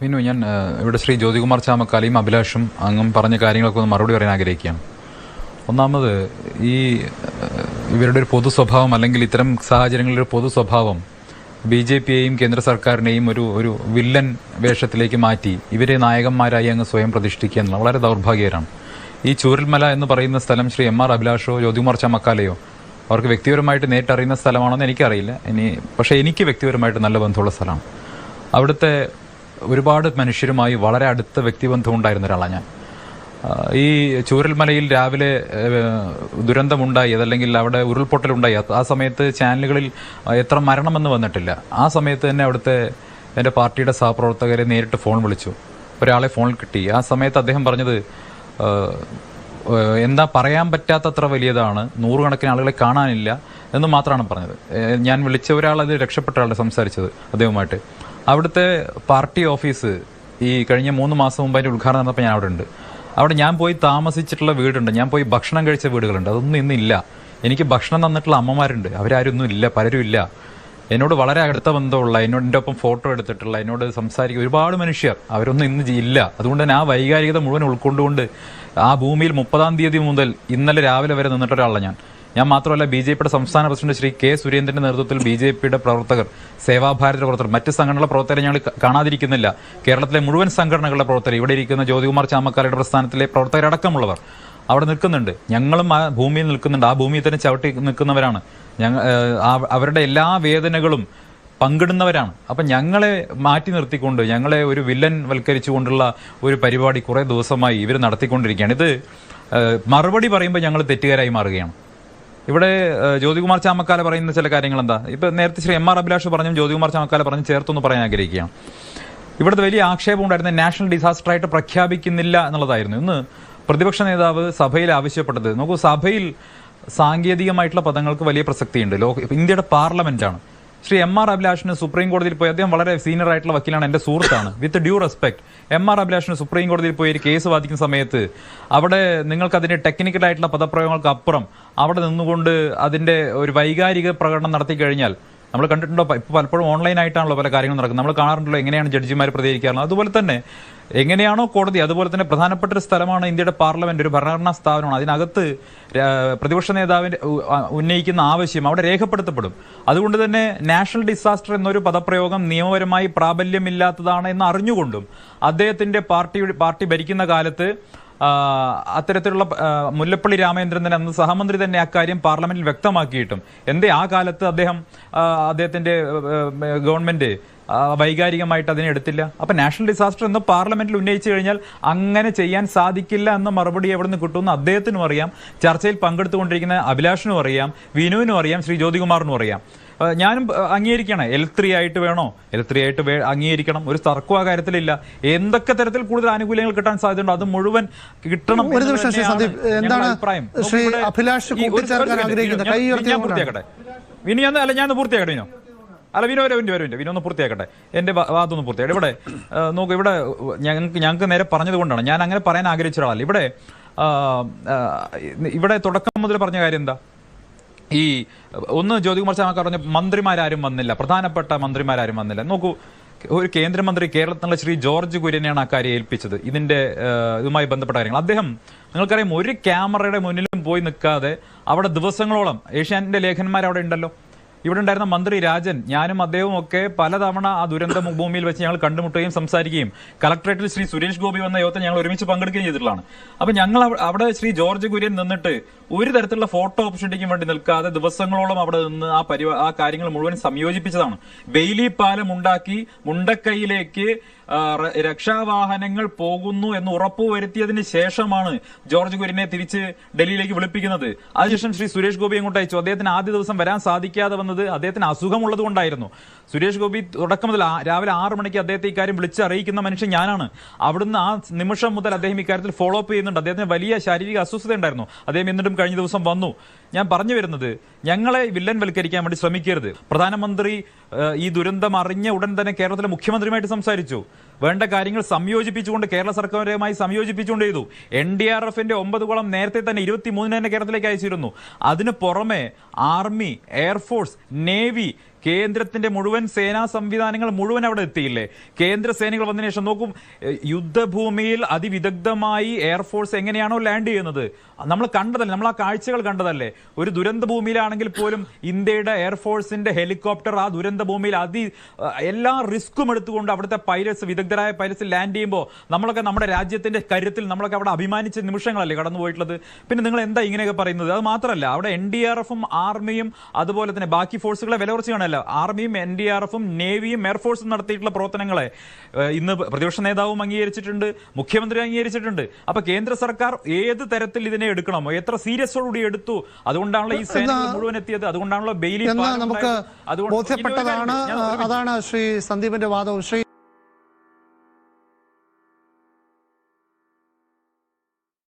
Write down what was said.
വിനു ഞാൻ ഇവിടെ ശ്രീ ജ്യോതികുമാർ ചാമക്കാലയും അഭിലാഷും അങ്ങും പറഞ്ഞ കാര്യങ്ങളൊക്കെ ഒന്ന് മറുപടി പറയാൻ ആഗ്രഹിക്കുകയാണ്. ഒന്നാമത് ഈ ഇവരുടെ ഒരു പൊതു സ്വഭാവം അല്ലെങ്കിൽ ഇത്തരം സാഹചര്യങ്ങളിൽ ഒരു പൊതു സ്വഭാവം ബി ജെ പിയെയും കേന്ദ്ര സർക്കാരിനെയും ഒരു ഒരു വില്ലൻ വേഷത്തിലേക്ക് മാറ്റി ഇവരെ നായകന്മാരായി അങ്ങ് സ്വയം പ്രതിഷ്ഠിക്കുക എന്നുള്ള വളരെ ദൗർഭാഗ്യകരമാണ്. ഈ ചൂരൽമല എന്ന് പറയുന്ന സ്ഥലം ശ്രീ എം ആർ അഭിലാഷോ ജ്യോതികുമാർ ചാമക്കാലയോ അവർക്ക് വ്യക്തിപരമായിട്ട് നേരിട്ടറിയുന്ന സ്ഥലമാണോ എന്ന് എനിക്കറിയില്ല. ഇനി പക്ഷേ എനിക്ക് വ്യക്തിപരമായിട്ട് നല്ല ബന്ധമുള്ള സ്ഥലമാണ്. അവിടുത്തെ ഒരുപാട് മനുഷ്യരുമായി വളരെ അടുത്ത വ്യക്തിബന്ധം ഉണ്ടായിരുന്ന ഒരാളാണ് ഞാൻ. ഈ ചൂരൽമലയിൽ രാവിലെ ദുരന്തമുണ്ടായി അതല്ലെങ്കിൽ അവിടെ ഉരുൾപൊട്ടലുണ്ടായി. ആ സമയത്ത് ചാനലുകളിൽ എത്ര മരണമെന്ന് വന്നിട്ടില്ല. ആ സമയത്ത് തന്നെ അവിടുത്തെ എന്റെ പാർട്ടിയുടെ സഹപ്രവർത്തകരെ നേരിട്ട് ഫോൺ വിളിച്ചു. ഒരാളെ ഫോണിൽ കിട്ടി. ആ സമയത്ത് അദ്ദേഹം പറഞ്ഞത് എന്താ പറയാൻ പറ്റാത്തത്ര വലിയതാണ് നൂറുകണക്കിന് ആളുകളെ കാണാനില്ല എന്ന് മാത്രമാണ് പറഞ്ഞത്. ഞാൻ വിളിച്ച ഒരാൾ അത് രക്ഷപ്പെട്ട ആളുടെ സംസാരിച്ചത് അദ്ദേഹവുമായിട്ട്. അവിടുത്തെ പാർട്ടി ഓഫീസ് ഈ കഴിഞ്ഞ മൂന്ന് മാസം മുമ്പ് അതിന്റെ ഉദ്ഘാടനം നടന്നപ്പോൾ ഞാൻ അവിടെ ഉണ്ട് അവിടെ ഞാൻ പോയി താമസിച്ചിട്ടുള്ള വീടുണ്ട്. ഞാൻ പോയി ഭക്ഷണം കഴിച്ച വീടുകളുണ്ട്. അതൊന്നും ഇന്നില്ല എനിക്ക് ഭക്ഷണം തന്നിട്ടുള്ള അമ്മമാരുണ്ട്. ഒന്നും ഇല്ല. പലരും ഇല്ല. എന്നോട് വളരെ അടുത്ത ബന്ധമുള്ള എന്നോട് എന്റെ ഒപ്പം ഫോട്ടോ എടുത്തിട്ടുള്ള എന്നോട് സംസാരിക്കുക ഒരുപാട് മനുഷ്യർ അവരൊന്നും ഇന്ന് ഇല്ല. അതുകൊണ്ട് തന്നെ ആ വൈകാരികത മുഴുവൻ ഉൾക്കൊണ്ടുകൊണ്ട് ആ ഭൂമിയിൽ മുപ്പതാം തീയതി മുതൽ ഇന്നലെ രാവിലെ വരെ നിന്നിട്ടൊരാളാണ് ഞാൻ. ഞാൻ മാത്രമല്ല ബി ജെ പിയുടെ സംസ്ഥാന പ്രസിഡന്റ് ശ്രീ കെ സുരേന്ദ്രന്റെ നേതൃത്വത്തിൽ ബി ജെ പിയുടെ പ്രവർത്തകർ സേവാഭാരത പ്രവർത്തകർ മറ്റ് സംഘടനകളുടെ പ്രവർത്തകരെ ഞങ്ങൾ കാണാതിരിക്കുന്നില്ല. കേരളത്തിലെ മുഴുവൻ സംഘടനകളുടെ പ്രവർത്തകർ ഇവിടെ ഇരിക്കുന്ന ജ്യോതികുമാർ ചാമക്കാലയുടെ പ്രസ്ഥാനത്തിലെ പ്രവർത്തകരടക്കമുള്ളവർ അവിടെ നിൽക്കുന്നുണ്ട്. ഞങ്ങളും ആ ഭൂമിയിൽ നിൽക്കുന്നുണ്ട്. ആ ഭൂമിയിൽ തന്നെ ചവിട്ടി നിൽക്കുന്നവരാണ്. ഞങ്ങൾ അവരുടെ എല്ലാ വേദനകളും പങ്കിടുന്നവരാണ്. അപ്പം ഞങ്ങളെ മാറ്റി നിർത്തിക്കൊണ്ട് ഞങ്ങളെ ഒരു വില്ലൻ വൽക്കരിച്ചുകൊണ്ടുള്ള ഒരു പരിപാടി കുറേ ദിവസമായി ഇവർ നടത്തിക്കൊണ്ടിരിക്കുകയാണ്. ഇത് മറുപടി പറയുമ്പോൾ ഞങ്ങൾ തെറ്റുകാരായി മാറുകയാണ്. ഇവിടെ ജ്യോതികുമാർ ചാമക്കാല പറയുന്ന ചില കാര്യങ്ങൾ എന്താ ഇപ്പൊ നേരത്തെ ശ്രീ എം ആർ അഭിലാഷ് പറഞ്ഞും ജ്യോതികുമാർ ചാമക്കാല പറഞ്ഞു ചേർത്തൊന്ന് പറയാൻ ആഗ്രഹിക്കുകയാണ്. ഇവിടുത്തെ വലിയ ആക്ഷേപം ഉണ്ടായിരുന്ന നാഷണൽ ഡിസാസ്റ്റർ ആയിട്ട് പ്രഖ്യാപിക്കുന്നില്ല എന്നുള്ളതായിരുന്നു. ഇന്ന് പ്രതിപക്ഷ നേതാവ് സഭയിൽ ആവശ്യപ്പെട്ടത്. നോക്കൂ സഭയിൽ സാങ്കേതികമായിട്ടുള്ള പദങ്ങൾക്ക് വലിയ പ്രസക്തിയുണ്ട്. ലോക ഇന്ത്യയുടെ പാർലമെന്റാണ്. ശ്രീ എം ആർ അഭിലാഷിന് സുപ്രീം കോടതിയിൽ പോയി അദ്ദേഹം വളരെ സീനിയർ ആയിട്ടുള്ള വക്കീലാണ് എന്റെ സുഹൃത്താണ്. With due respect M R അഭിലാഷിന് supreme കോടതിയിൽ പോയി ഒരു കേസ് വാദിക്കുന്ന സമയത്ത് അവിടെ നിങ്ങൾക്ക് അതിന്റെ ടെക്നിക്കൽ ആയിട്ടുള്ള പദപ്രയോഗങ്ങൾക്ക് അപ്പുറം അവിടെ നിന്നുകൊണ്ട് അതിന്റെ ഒരു വൈകാരിക പ്രകടനം നടത്തി കഴിഞ്ഞാൽ നമ്മൾ കണ്ടിട്ടുണ്ടോ? ഇപ്പൊ പലപ്പോഴും ഓൺലൈൻ ആയിട്ടാണല്ലോ പല കാര്യങ്ങളും നടക്കുന്നത്. നമ്മൾ കാണാറുണ്ടല്ലോ എങ്ങനെയാണ് ജഡ്ജിമാർ പ്രതികരിക്കാറുള്ളത്. അതുപോലെ തന്നെ എങ്ങനെയാണോ കോടതി അതുപോലെ തന്നെ പ്രധാനപ്പെട്ട ഒരു സ്ഥലമാണ് ഇന്ത്യയുടെ പാർലമെന്റ് ഒരു ഭരണഘടനാ സ്ഥാപനമാണ്. അതിനകത്ത് പ്രതിപക്ഷ നേതാവിന്റെ ഉന്നയിക്കുന്ന ആവശ്യം അവിടെ രേഖപ്പെടുത്തപ്പെടും. അതുകൊണ്ട് തന്നെ നാഷണൽ ഡിസാസ്റ്റർ എന്നൊരു പദപ്രയോഗം നിയമപരമായി പ്രാബല്യമില്ലാത്തതാണ് എന്ന് അറിഞ്ഞുകൊണ്ടും അദ്ദേഹത്തിന്റെ പാർട്ടി പാർട്ടി ഭരിക്കുന്ന കാലത്ത് അത്തരത്തിലുള്ള മുല്ലപ്പള്ളി രാമചന്ദ്രൻ അന്ന് സഹമന്ത്രി തന്നെ അക്കാര്യം പാർലമെന്റിൽ വ്യക്തമാക്കിയിട്ടും. എന്തേ ആ കാലത്ത് അദ്ദേഹം അദ്ദേഹത്തിന്റെ ഗവൺമെന്റ് വൈകാരികമായിട്ട് അതിനെ എടുത്തില്ല? അപ്പൊ നാഷണൽ ഡിസാസ്റ്റർ എന്ന് പാർലമെന്റിൽ ഉന്നയിച്ചു കഴിഞ്ഞാൽ അങ്ങനെ ചെയ്യാൻ സാധിക്കില്ല എന്ന മറുപടി എവിടെ നിന്ന് കിട്ടുമെന്ന് അദ്ദേഹത്തിനും അറിയാം. ചർച്ചയിൽ പങ്കെടുത്തുകൊണ്ടിരിക്കുന്ന അഭിലാഷിനും അറിയാം. വിനുവിനും അറിയാം. ശ്രീ ജ്യോതികുമാറിനും അറിയാം. ഞാനും അംഗീകരിക്കണം എൽ ത്രീ ആയിട്ട് വേണോ? എൽ ത്രീ ആയിട്ട് വേ- അംഗീകരിക്കണം. ഒരു തർക്കം ആ കാര്യത്തിലില്ല. എന്തൊക്കെ തരത്തിൽ കൂടുതൽ ആനുകൂല്യങ്ങൾ കിട്ടാൻ സാധ്യതയുണ്ട്? അത് മുഴുവൻ കിട്ടണം ഒരു എന്നത് നിമിഷം ശ്രീ സന്ദീപ്, എന്താണ് ശ്രീ അഭിലാഷ് കൂട്ടിച്ചേർക്കാൻ ആഗ്രഹിക്കുന്നത്? ഞാൻ- കൈ ഉയർത്തി ഞാൻ. പൂർത്തിയാക്കട്ടെ? ഞാൻ അല്ല ഞാൻ പൂർത്തിയാക്കട്ടെ വിനോ. അല്ല വിനോ വിനോ വിനോ. ഒന്ന് പൂർത്തിയാക്കട്ടെ. എന്റെ വാദമൊന്ന് പൂർത്തിയാക്കട്ടെ. ഇവിടെ നോക്കൂ ഇവിടെ ഞങ്ങൾക്ക് ഞങ്ങൾക്ക് നേരെ പറഞ്ഞത് കൊണ്ടാണ്. ഞാൻ അങ്ങനെ പറയാൻ ആഗ്രഹിച്ച ഒരാളല്ല. ഇവിടെ ഇവിടെ തുടക്കം മുതൽ പറഞ്ഞ കാര്യം എന്താ? ഈ ഒന്ന് ജ്യോതികുമാർ ചാമക്കാർ പറഞ്ഞ മന്ത്രിമാരാരും വന്നില്ല. പ്രധാനപ്പെട്ട മന്ത്രിമാരാരും വന്നില്ല. നോക്കൂ ഒരു കേന്ദ്രമന്ത്രി കേരളത്തിലുള്ള ശ്രീ ജോർജ് കുര്യനെയാണ് അക്കാര്യം ഏൽപ്പിച്ചത്. ഇതിന്റെ ഇതുമായി ബന്ധപ്പെട്ട കാര്യങ്ങൾ. അദ്ദേഹം നിങ്ങൾക്കറിയാം ഒരു ക്യാമറയുടെ മുന്നിലും പോയി നിൽക്കാതെ അവിടെ ദിവസങ്ങളോളം ഏഷ്യാനിന്റെ ലേഖന്മാർ അവിടെ ഉണ്ടല്ലോ. ഇവിടെ ഉണ്ടായിരുന്ന മന്ത്രി രാജൻ ഞാനും അദ്ദേഹവും ഒക്കെ പലതവണ ആ ദുരന്ത ഭൂമിയിൽ വെച്ച് ഞങ്ങൾ കണ്ടുമുട്ടുകയും സംസാരിക്കുകയും കളക്ടറേറ്റിൽ ശ്രീ സുരേഷ് ഗോപി വന്ന യോഗത്തിൽ ഞങ്ങൾ ഒരുമിച്ച് പങ്കെടുക്കുകയും ചെയ്തിട്ടുള്ളതാണ്. അപ്പൊ ഞങ്ങൾ അവിടെ ശ്രീ ജോർജ് കുര്യൻ നിന്നിട്ട് ഒരു തരത്തിലുള്ള ഫോട്ടോ ഓപ്പർച്യൂണിറ്റിക്കും വേണ്ടി നിൽക്കാതെ ദിവസങ്ങളോളം അവിടെ നിന്ന് ആ പരിപാ ആ കാര്യങ്ങൾ മുഴുവൻ സംയോജിപ്പിച്ചതാണ്. ബെയിലി പാലം ഉണ്ടാക്കി മുണ്ടക്കൈയിലേക്ക് രക്ഷാവാഹനങ്ങൾ പോകുന്നു എന്ന് ഉറപ്പുവരുത്തിയതിന് ശേഷമാണ് ജോർജ് കുര്യനെ തിരിച്ച് ഡൽഹിയിലേക്ക് വിളിപ്പിക്കുന്നത്. അതിനുശേഷം ശ്രീ സുരേഷ് ഗോപി അങ്ങോട്ട് അയച്ചു. അദ്ദേഹത്തിന് ആദ്യ ദിവസം വരാൻ സാധിക്കാതെ വന്നത് അദ്ദേഹത്തിന് അസുഖമുള്ളത് കൊണ്ടായിരുന്നു. സുരേഷ് ഗോപി തുടക്കം മുതൽ രാവിലെ ആറ് മണിക്ക് അദ്ദേഹത്തെ ഇക്കാര്യം വിളിച്ച് അറിയിക്കുന്ന മനുഷ്യൻ ഞാനാണ്. അവിടുന്ന് ആ നിമിഷം മുതൽ അദ്ദേഹം ഇക്കാര്യത്തിൽ ഫോളോ അപ്പ് ചെയ്യുന്നുണ്ട്. അദ്ദേഹത്തിന് വലിയ ശാരീരിക അസ്വസ്ഥത ഉണ്ടായിരുന്നു. അദ്ദേഹം എന്നിട്ടും കഴിഞ്ഞ ദിവസം വന്നു. ഞാൻ പറഞ്ഞു വരുന്നത് ഞങ്ങളെ വില്ലൻ വൽക്കരിക്കാൻ വേണ്ടി ശ്രമിക്കരുത്. പ്രധാനമന്ത്രി ഈ ദുരന്തം അറിഞ്ഞ ഉടൻ തന്നെ കേരളത്തിലെ മുഖ്യമന്ത്രിയുമായിട്ട് സംസാരിച്ചു. വേണ്ട കാര്യങ്ങൾ സംയോജിപ്പിച്ചുകൊണ്ട് കേരള സർക്കാരുമായി സംയോജിപ്പിച്ചുകൊണ്ട് ചെയ്തു. എൻ ഡി ആർ എഫിന്റെ ഒമ്പത് കുളം നേരത്തെ തന്നെ ഇരുപത്തി മൂന്നിന് തന്നെ കേരളത്തിലേക്ക് അയച്ചിരുന്നു. അതിന് പുറമെ ആർമി എയർഫോഴ്സ് നേവി കേന്ദ്രത്തിന്റെ മുഴുവൻ സേനാ സംവിധാനങ്ങൾ മുഴുവൻ അവിടെ എത്തിയില്ലേ? കേന്ദ്ര സേനകൾ വന്നതിന് ശേഷം നോക്കും യുദ്ധഭൂമിയിൽ അതിവിദഗ്ധമായി എയർഫോഴ്സ് എങ്ങനെയാണോ ലാൻഡ് ചെയ്യുന്നത്? നമ്മൾ കണ്ടതല്ലേ നമ്മൾ ആ കാഴ്ചകൾ കണ്ടതല്ലേ? ഒരു ദുരന്ത ഭൂമിയിലാണെങ്കിൽ പോലും ഇന്ത്യയുടെ എയർഫോഴ്സിന്റെ ഹെലികോപ്റ്റർ ആ ദുരന്ത ഭൂമിയിൽ അതി എല്ലാ റിസ്ക്കും എടുത്തുകൊണ്ട് അവിടുത്തെ പൈലറ്റ്സ് വിദഗ്ധരായ പൈലറ്റ്സ് ലാൻഡ് ചെയ്യുമ്പോൾ നമ്മളൊക്കെ നമ്മുടെ രാജ്യത്തിന്റെ കരുത്തിൽ നമ്മളൊക്കെ അവിടെ അഭിമാനിച്ച നിമിഷങ്ങളല്ലേ കടന്നു പോയിട്ടുള്ളത് പിന്നെ നിങ്ങൾ എന്താ ഇങ്ങനെയൊക്കെ പറയുന്നത്? അത് മാത്രമല്ല അവിടെ എൻ ഡി ആർ എഫും ആർമിയും അതുപോലെ തന്നെ ബാക്കി ഫോഴ്സുകളെ വില കുറച്ച് കാണല്ല ആർമിയും എൻ ഡി ആർ എഫും നേവിയും എയർഫോഴ്സും നടത്തിയിട്ടുള്ള പ്രവർത്തനങ്ങളെ ഇന്ന് പ്രതിപക്ഷ നേതാവും അംഗീകരിച്ചിട്ടുണ്ട് മുഖ്യമന്ത്രി അംഗീകരിച്ചിട്ടുണ്ട്. അപ്പൊ കേന്ദ്ര സർക്കാർ ഏത് തരത്തിൽ ഇതിനെ എടുക്കണമോ എത്ര സീരിയസോടുകൂടി എടുത്തു? അതുകൊണ്ടാണല്ലോ ഈ സേന മുഴുവൻ എത്തിയത്. അതുകൊണ്ടാണല്ലോ ബെയിലി ബോധ്യപ്പെട്ടതാണ്. അതാണ് ശ്രീ സന്ദീപിന്റെ വാദവും. ശ്രീ